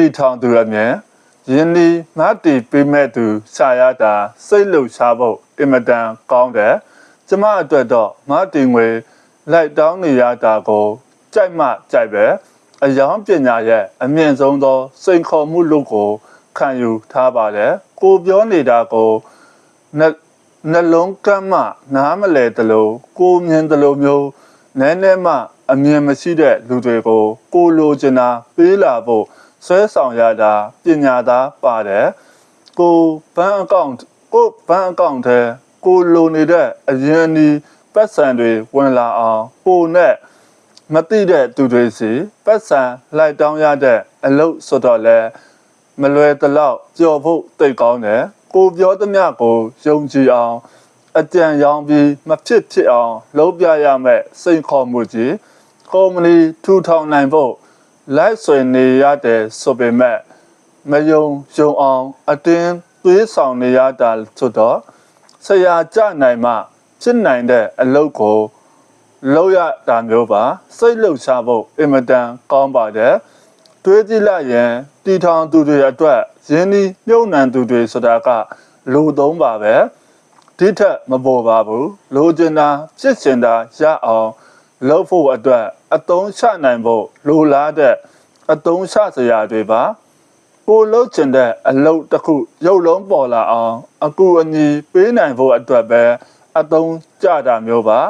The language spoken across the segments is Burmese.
တီထောင်သူအမြင်ယင်းဒီမတ်တီပေးမဲ့သူရှာရတာစိတ်လှုပ်ရှားဖို့အင်မတန်ကောင်းတယ်ကျမအတွက်တော့မတ်တီငွေလိုက်တောင်းနေရတာကိုကြိုက်မှကြိုက်ပဲအယောင်ပညာရဲ့အမြင့်ဆုံးသော စိန်ခေါ်မှုလို့ကိုခံယူထားပါတယ်ကိုပြောနေတာကိုနှနှလုံးကမ်းမှနားမလဲတလို့ကိုမြင်တလို့မျိုးနည်းနည်းမှအမြင်မရှိတဲ့လူတွေကိုကိုလိုချင်တာပေးလာဖို့ ဆွဲဆောင်ရတာပညာသားပါတယ်ကိုဘဏ်အကောင့်ကိုဘဏ်အကောင့်ထဲကိုလိုနေတဲ့အရင်အနီးပတ်စံတွေဝင်လာအောင်ကိုနဲ့မသိတဲ့သူတွေစီပတ်စံလိုက်တောင်းရတဲ့အလုပ်ဆိုတော့လဲမလွယ်တလောက်ကြော်ဖို့တိတ်ကောင်းတယ်ကိုပြောသမျှကိုယုံကြည်အောင်အကြံရောင်းပြီးမဖြစ်ဖြစ်အောင်လုပ်ပြရမယ်စိန်ခေါ်မှုကြီးကုမ္ပဏီထူထောင်နိုင်ဖို့ လိုက်ဆွေနေရတဲ့ဆိုပေမဲ့မယုံယုံအောင် အတင်းသွေးဆောင်နေရတာဆိုတော့ဆရာကြနိုင်မှဖြစ်နိုင်တဲ့အလုပ်ကိုလောက်ရတာမျိုးပါ စိတ်လှုပ်ရှားဖို့အင်မတန်ကောင်းပါတယ်တွေးကြည့်လိုက်ရင်တီထောင်သူတွေအတွက်ရင်းနှီးမြုပ်နှံသူတွေဆိုတာကလူသုံးပါပဲဒီထက်မပေါ်ပါဘူးလိုချင်တာဖြစ်ချင်တာရအောင် လုပ်ဖို့အတွက်အသုံးချနိုင်ဖို့လိုလားတဲ့အသုံးချစရာတွေပါကိုလှုပ်ချင်တဲ့အလုပ်တစ်ခုရုပ်လုံးပေါ်လာအောင်အကူအညီပေးနိုင်ဖို့အတွက်ပဲအသုံးချတာမျိုးပါ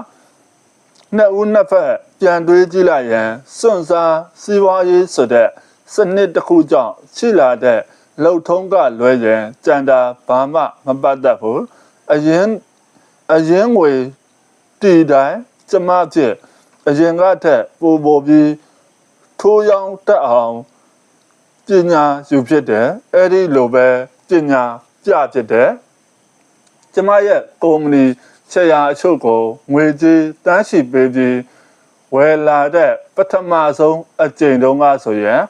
နှစ်ဦးနှစ်ဖက်ပြန်တွေးကြည့်လိုက်ရင်စွန့်စားစီးပွားရေးဆိုတဲ့စနစ်တစ်ခုကြောင့်ရှိလာတဲ့လှုပ်ထုံးကလွဲရင်ကြံတာဘာမှမပတ်သက်ဘူးအရင်အရင်ငွေတီတိုင်းကျမဖြစ် အရင်ကထက်ပိုပိုပြီးထိုးရောင်းတက်အောင်ပညာယူဖြစ်တယ်အဲ့ဒီလိုပဲပညာပြဖြစ်တယ်ကျမရဲ့ကုမ္ပဏီဆရာအချို့ကိုငွေကြေးတန်းရှိပေးပြီးဝယ်လာတဲ့ပထမဆုံးအကြိမ်တုန်းကဆိုရင်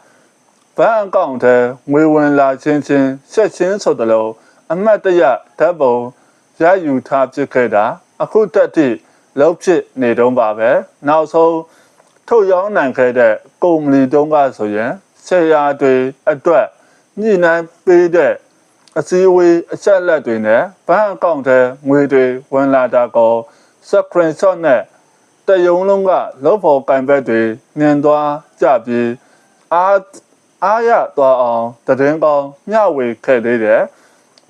ဘဏ်အကောင့်ထဲငွေဝင်လာချင်းချင်းဆက်ချင်းဆိုတယ်လို့အမတ်တရဓာတ်ပုံရယူထားဖြစ်ခဲ့တာအခုတက်တိ လောက်ဖြစ်နေတော့ပါပဲနောက်ဆုံးထုတ်ရောင်းနိုင်ခဲ့တဲ့ကုမ္ပဏီတုန်းကဆိုရင်ဆရာတွေအတွက်ညှိနှိုင်းပေးတဲ့အစည်းအဝေးအချက်လက်တွေနဲ့ဘဏ်အကောင့်ထဲငွေတွေဝင်လာတာကိုစကရင်ရှော့နဲ့တယုံလုံးကလောက်ဖို့ကင်ဘက်တွေမြင်သွားကြပြီးအားအားရသွားအောင်တည်င်းကောင်းမျှဝေခဲ့သေးတယ်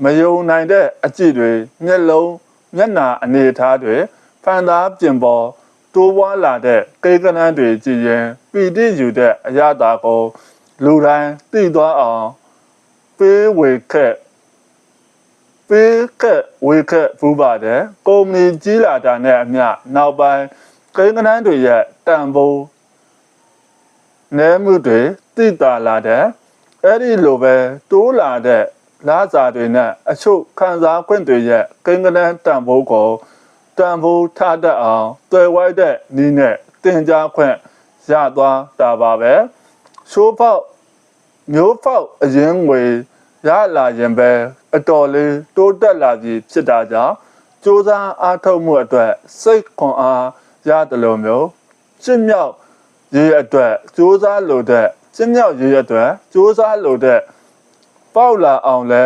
မယုံနိုင်တဲ့အကြည့်တွေမျက်လုံးမျက်နာအနေအထားတွေ ဖန်သားပြင်ပေါ်တိုးပွားလာတဲ့ကိကနန်းတွေကြည်ရင်ပီတိယူတဲ့အရာတာကိုလူတိုင်းသိသွားအောင်ပေးဝေခဲ့ပေးခဲ့ဝေခဲ့ဖူးပါတယ်ကုမ္ပဏီကြီးလာတာနဲ့အမျှနောက်ပိုင်းကိကနန်းတွေရဲ့တန်ဖိုးနဲမှုတွေသိတာလာတဲ့အဲ့ဒီလိုပဲတိုးလာတဲ့လာစာတွေနဲ့အချုပ်ခံစားခွင့်တွေရဲ့ကိန်းကနန်းတန်ဖိုးကို တန်ဖိုးထားတတ်အောင်တွေ့ဝိုက်တဲ့နီးနဲ့တင်ကြားခွင့်ရသွားတာပါပဲရှိုးပေါက်မျိုးပေါက်အရင်ငွေရလာရင်ပဲအတော်လေးတိုးတက်လာပြီဖြစ်တာကြောင့်စူးစမ်းအားထုတ်မှုအတွက်စိတ်ခွန်အားရတယ်လို့မျိုးရှင်းမြောက်ရေးအတွက်စူးစမ်းလို့တဲ့ရှင်းမြောက်ရေးအတွက်စူးစမ်းလို့တဲ့ပေါက်လာအောင်လဲ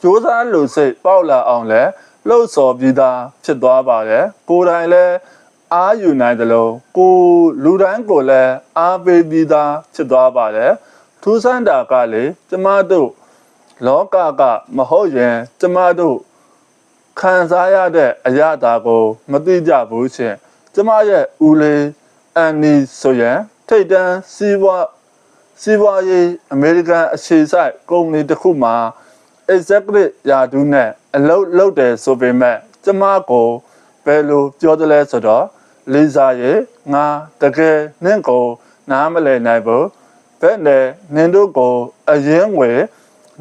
စူးစမ်းလို့စိတ်ပေါက်လာအောင်လဲ လှုပ်ဆော်ပြီးသားဖြစ်သွားပါတယ်ကိုယ်တိုင်လဲအားယူနိုင်တယ်လို့ကိုလူတိုင်းကိုလည်းအားပေးပြီးသားဖြစ်သွားပါတယ်ထူးဆန်းတာကလေကျမတို့လောကကမဟုတ်ရင်ကျမတို့ခံစားရတဲ့အရာတာကိုမသိကြဘူးရှင်ကျမရဲ့ဦးလေးအန်နီဆိုရင်ထိတ်တန်းစီးပွားစီးပွားရေးအမေရိကန်အခြေစိုက်ကုမ္ပဏီတစ်ခုမှာ executive ရာထူးနဲ့ အလုပ်လုပ်တယ်ဆိုပေမဲ့ကျမကိုဘယ်လိုပြောတယ်လဲဆိုတော့လေးစားရေငါတကယ်နင့်ကိုနားမလည်နိုင်ဘူးဘယ်နဲ့နင်တို့ကိုအရင်ဝယ်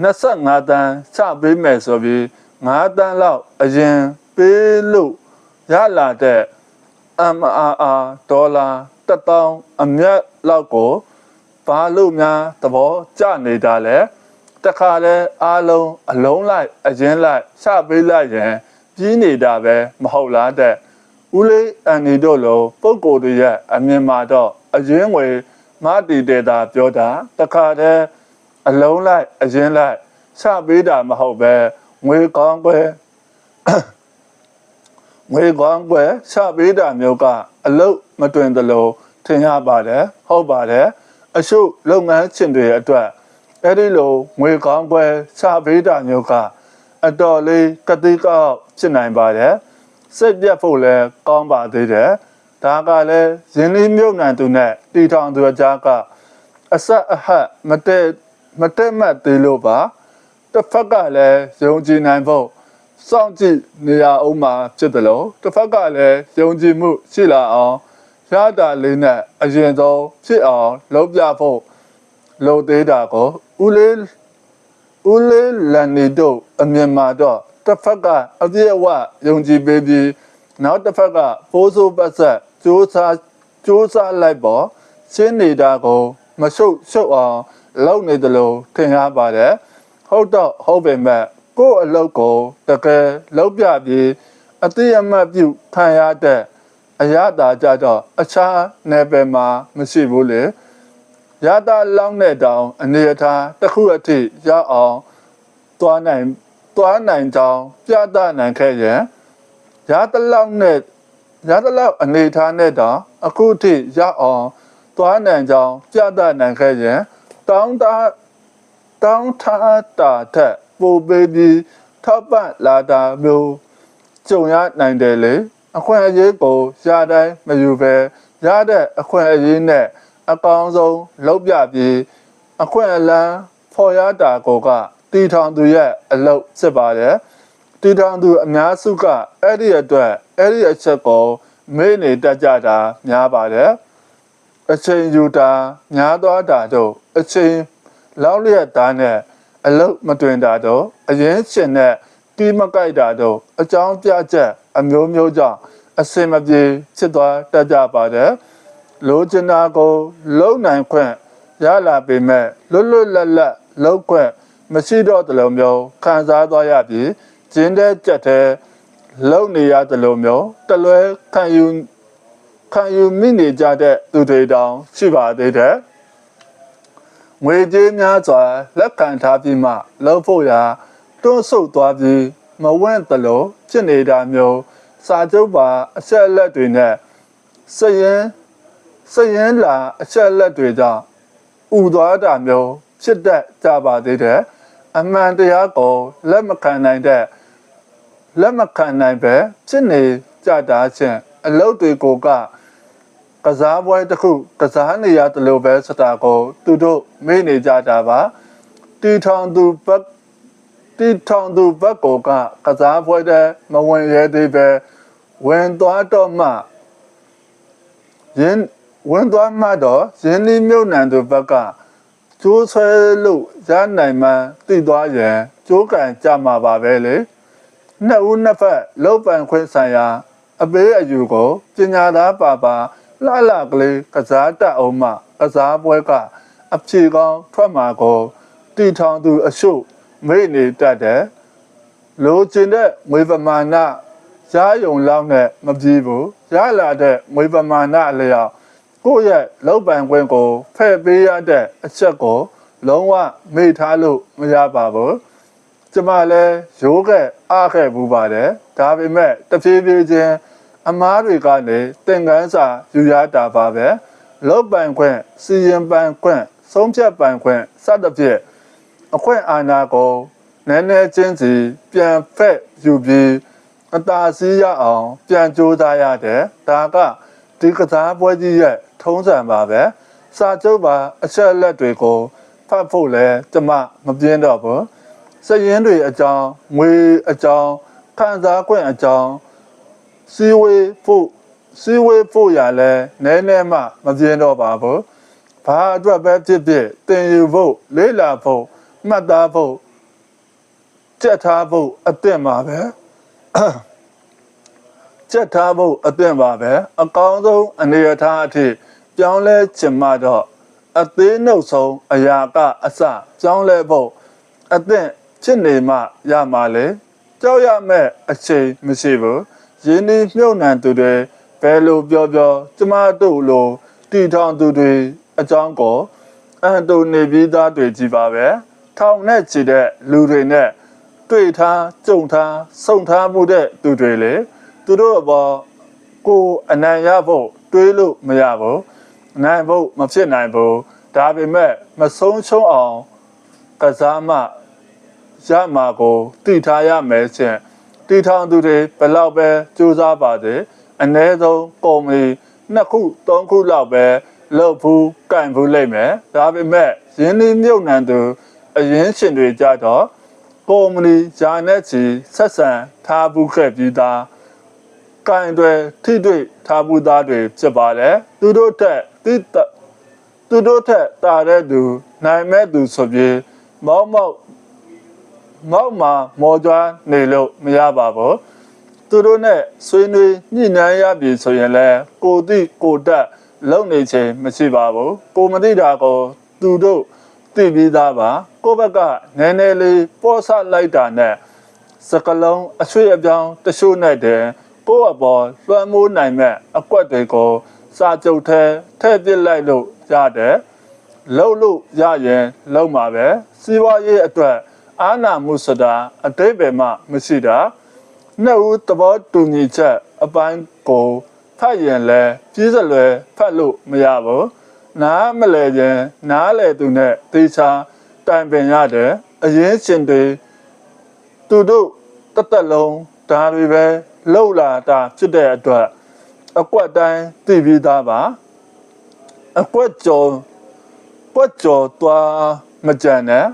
25တန်းချပေးမယ်ဆိုပြီး5တန်းလောက်အရင်ပေးလို့ရလာတဲ့ MRR ဒေါ်လာ1000အမြတ်လောက်ကိုဘာလို့များသဘောကျနေတာလဲ တခါလဲအားလုံးအလုံးလိုက်အရင်လိုက်ချပေးလိုက်ရင်ပြီးနေတာပဲမဟုတ်လားတဲ့ဦးလေးအန်နီတို့လိုပုံကိုယ်တွေရဲ့အမြင်မှာတော့အရင်ဝေမတီတေတာပြောတာတခါတည်းအလုံးလိုက်အရင်လိုက်ချပေးတာမဟုတ်ပဲငွေကောင်းကွယ်ငွေကောင်းကွယ်ချပေးတာမျိုးကအလုတ်မတွင်သလိုထင်ရပါတယ်ဟုတ်ပါတယ်အရှုပ်လုပ်ငန်းရှင်တွေအတွက် အဲ့ဒီလိုငွေကောင်းကွယ်ချပေးတာမျိုးကအတော်လေးကတိကောက်ဖြစ်နိုင်ပါတယ်စိတ်ပြတ်ဖို့လည်းကောင်းပါသေးတယ်ဒါကလည်းရင်းနှီးမြုပ်နှံသူနဲ့တီထောင်သူအကြားကအဆက်အဟတ်မတည့်မတည့်မတ်သေးလို့ပါတစ်ဖက်ကလည်းယုံကြည်နိုင်ဖို့စောင့်ကြည့်နေရအောင်မှာဖြစ်တယ်လို့တစ်ဖက်ကလည်းယုံကြည်မှုရှိလာအောင်ရတာလေးနဲ့အရင်ဆုံးဖြစ်အောင်လုပ်ပြဖို့ လုပ်သေးတာကိုဦးလေးဦးလေးလန်နေတို့အမြင်မှာတော့တစ်ဖက်ကအပြည့်အဝယုံကြည်ပေးပြီးနောက်တစ်ဖက်ကပိုးစိုးပတ်ဆက်စူးစမ်းစူးစမ်းလိုက်ပေါ်ရှင်းနေတာကိုမရှုပ်ရှုပ်အောင်လုပ်နေတယ်လို့ထင်ရပါတယ်ဟုတ်တော့ဟုတ်ပေမဲ့ကိုယ့်အလုပ်ကိုတကယ်လုပ်ပြပြီးအတိအမှတ်ပြုခံရတဲ့အရသာကြတော့အခြားနယ်ပယ်မှာမရှိဘူးလေ ရတာလောင်းတဲ့တောင်အနေအထားတစ်ခုအထိရောက်အောင်သွားနိုင်သွားနိုင်ကြောင်းပြသနိုင်ခဲ့ရင်ရတလောက်နဲ့ရတလောက်အနေအထားနဲ့တော့အခုထိရောက်အောင်သွားနိုင်ကြောင်းပြသနိုင်ခဲ့ရင်တောင်းတတောင်းထားတာထက်ပိုပေးပြီးထောက်ပံ့လာတာမျိုးကြုံရနိုင်တယ်လေအခွင့်အရေးကိုရတိုင်းမယူပဲရတဲ့အခွင့်အရေးနဲ့ အကောင်းဆုံးလုပ်ပြပြီးအခွင့်အလန်းဖော်ရတာကိုကတီထောင်သူရဲ့အလုပ်ဖြစ်ပါတယ်တီထောင်သူအများစုကအဲ့ဒီအတွက်အဲ့ဒီအချက်ကိုမေ့နေတတ်ကြတာများပါတယ်အချိန်ယူတာများသွားတာတို့အချိန်လောက်လျက်သားနဲ့အလုတ်မတွင်တာတို့အရင်ရှင်နဲ့တီးမကြိုက်တာတို့အကြောင်းပြချက်အမျိုးမျိုးကြောင့်အစင်မပြေဖြစ်သွားတတ်ကြပါတယ် လိုချင်တာကိုလုံနိုင်ခွင့်ရလာပေမဲ့လွတ်လွတ်လပ်လပ်လောက်ခွင့်မရှိတော့တလုံးမျိုးခံစားသွားရပြီးကျင်းတဲ့ကြက်တဲ့လုံနေရတယ်လို့မျိုးတလွဲခံယူခံယူမိနေကြတဲ့သူတွေတောင်ရှိပါသေးတယ်ငွေကြေးများစွာလက်ခံထားပြီးမှလှုပ်ဖို့ရာတွန်းဆုတ်သွားပြီးမဝင့်တလို့ဖြစ်နေတာမျိုးစာချုပ်ပါအဆက်အလက်တွေနဲ့စရင် စရင်လာအချက်အလက်တွေကြောင့်ဥသွားတာမျိုးဖြစ်တတ်ကြပါသေးတယ်အမှန်တရားကိုလက်မခံနိုင်တဲ့လက်မခံနိုင်ပဲဖြစ်နေကြတာချင်းအလုတ်တွေကိုကကစားပွဲတစ်ခုကစားနေရတယ်လို့ပဲစတာကို သူတို့မေ့နေကြတာပါတီထောင်သူဘက်တီထောင်သူဘက်ကိုကကစားပွဲတဲ့မဝင်ရဲသေးပဲဝင်သွားတော့မှရင်း ဝင်သွားမှတော့ရင်းနှီးမြုပ်နှံသူဘက်ကကျိုးဆွဲလို့ရနိုင်မှသိသွားရင်ကျိုးကန်ကြမှာပါပဲလေနှစ်ဦးနှစ်ဖက်လောက်ပန်ခွင့်ဆိုင်ရာအပေးအယူကိုပညာသားပါပါလှလှကလေးကစားတတ်အောင်မှကစားပွဲကအဖြေကောင်းထွက်မှာကိုတီထောင်သူအရှုပ်မေ့နေတတ်တယ်လိုချင်တဲ့ငွေပမာဏရယုံလောက်နဲ့မပြေဘူးရလာတဲ့ငွေပမာဏအလျောက် ကိုယ့်ရဲ့လောက်ပန်ခွင့်ကိုဖဲ့ပေးရတဲ့အချက်ကိုလုံးဝမေ့ထားလို့မရပါဘူးကျမလည်းရိုးခဲ့အားခဲ့ဘူးပါတယ်ဒါပေမဲ့တဖြည်းဖြည်းချင်းအမားတွေကလည်းသင်ခန်းစာယူရတာပါပဲလောက်ပန်ခွင့်စီရင်ပန်ခွင့်ဆုံးဖြတ်ပန်ခွင့်စသဖြင့်အခွင့်အာဏာကိုနည်းနည်းချင်းစီပြန်ဖက်ယူပြီးအသာစီးရအောင် ပြန်ကြိုးစားရတယ်ဒါက ဒီကစားပွဲကြီးရဲ့ထုံးစံပါပဲစာချုပ်ပါအချက်လက်တွေကိုဖတ်ဖို့လဲကျမမပြင်းတော့ဘူးစရင်တွေအကြောင်းငွေအကြောင်းခံစား권အကြောင်းစီဝေးဖို့စီဝေးဖို့ရလဲနည်းနည်းမှမပြင်းတော့ပါဘူးဘာအတွက်ပဲဖြစ်ဖြစ်တင်ယူဖို့လေးလာဖို့မှတ်သားဖို့ကြက်ထားဖို့အသင့်ပါပဲ ကြက်ထားဖို့အသင့်ပါပဲအကောင်းဆုံးအနေအထားအထိပြောင်းလဲချင်မှတော့အသေးနှုတ်ဆုံးအရာကအစပြောင်းလဲဖို့အသင့်ဖြစ်နေမှရမှာလေကြောက်ရမဲ့အချိန်မရှိဘူးရင်းနှီးမြုပ်နှံသူတွေဘယ်လိုပြောပြောကျမတို့လိုတီထောင်သူတွေအကြောင်းကိုအန်တိုနေပြီးသားတွေကြီးပါပဲထောင်နဲ့ချီတဲ့လူတွေနဲ့တွေ့ထားကြုံထားဆုံထားမှုတဲ့သူတွေလေ သူတို့အပေါ်ကိုအနံရဖို့တွေးလို့မရဘူးနိုင်ဖို့မဖြစ်နိုင်ဘူးဒါပေမဲ့မဆုံးရှုံးအောင်ကစားမှရမှာကိုတည်ထားရမယ်ချင်းတည်ထောင်သူတွေဘယ်လောက်ပဲစူးစမ်းပါစေအ ਨੇ ဆုံးကုမ္ပဏီနှစ်ခုသုံးခုလောက်ပဲလုပ်ဘူးကန့်ဘူးလိမ့်မယ်ဒါပေမဲ့ရင်းနှီးမြုပ်နှံသူအရင်းရှင်တွေကြတော့ကုမ္ပဏီဂျာနဲ့ချီဆက်ဆံထားဘူးခဲ့ပြီးသား ကင်တွေထိတွေ့ထားမှုသားတွေဖြစ်ပါတယ်သူတို့ထက်တိတသူတို့ထက်တာတဲ့သူနိုင်မဲ့သူဆိုပြီးမောက်မောက်မောက်မှာမော်ကြွားနေလို့မရပါဘူးသူတို့နဲ့ဆွေးနွေးညှိနှိုင်းရပြီဆိုရင်လည်းကိုတိကိုတက်လုံနေခြင်းမရှိပါဘူးကိုမသိတာကိုသူတို့သိပြီးသားပါကိုယ့်ဘက်ကနည်းနည်းလေးပေါ်ဆလိုက်တာနဲ့စကလုံးအဆွေအပြောင်းတချို့နဲ့တည်း ကိုယ့်အပေါ်လွှမ်းမိုးနိုင်မဲ့အကွက်တွေကိုစာကြုတ်ထဲထည့်ပစ်လိုက်လို့ရတယ်လှုပ်လို့ရရင်လှုပ်မှာပဲစီးပွားရေးအတွက်အာနာမှုစတာအတိတ်ပဲမှမရှိတာနှစ်ဦးသဘောတူညီချက်အပိုင်းကိုဖတ်ရင်လဲပြည်စလွယ်ဖတ်လို့မရဘူးနားမလဲခြင်းနားလဲသူနဲ့သေချာတိုင်ပင်ရတယ်အရင်ရှင်တွေသူတို့တက်တက်လုံးဒါတွေပဲ လှုပ်လာတာဖြစ်တဲ့အတွက်အကွက်တိုင်းသိပြီးသားပါအကွက်ကြော်ကွက်ကြော်သွားမကြံနဲ့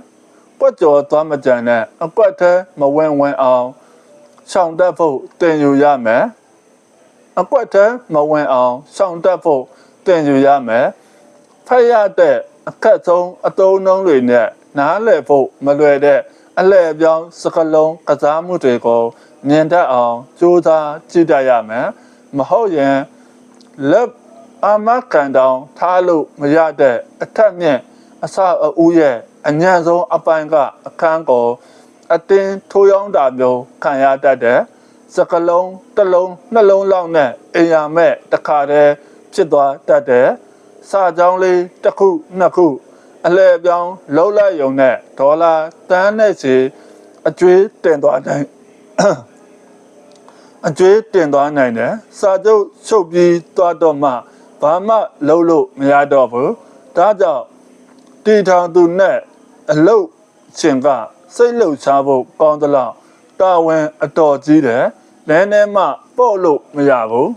ကွက်ကြော်သွားမကြံနဲ့အကွက်ထဲမဝင်ဝင်အောင်ရှောင်တက်ဖို့တင်ယူရမယ်အကွက်ထဲမဝင်အောင်ရှောင်တက်ဖို့တင်ယူရမယ်ဖက်ရတဲ့အခက်ဆုံးအတုံးနှုံးတွေနဲ့နားလည်ဖို့မလွယ်တဲ့အလဲအပြောင်းစကလုံးကစားမှုတွေကို မြင်တတ်အောင်ကြိုးစားကြည့်တတ်ရမယ်မဟုတ်ရင်လက်အမကန်တောင်ထားလို့မရတဲ့အထက်မြင့်အစအဦးရဲ့အညံ့ဆုံးအပိုင်းကအခန်းကိုအတင်းထိုးယောင်းတာမျိုးခံရတတ်တဲ့စကလုံးတစ်လုံးနှလုံးလောက်နဲ့အိမ်ရမဲ့တစ်ခါတည်းဖြစ်သွားတတ်တဲ့စာကြောင်းလေးတစ်ခုနှစ်ခုအလဲအပြောင်းလှုပ်လိုက်ရုံနဲ့ဒေါ်လာတန်းနဲ့စီအကျွေးတင်သွားနိုင် အကျွေးတင်သွားနိုင်တယ်စာချုပ်ချုပ်ပြီးသွားတော့မှဘာမှလုပ်လို့မရတော့ဘူးဒါကြောင့်တီထောင်သူနဲ့အလုတ်ရှင်ကစိတ်လှုပ်ရှားဖို့ကောင်းသလားတာဝန်အတော်ကြီးတယ်လဲနဲမှပို့လို့မရဘူး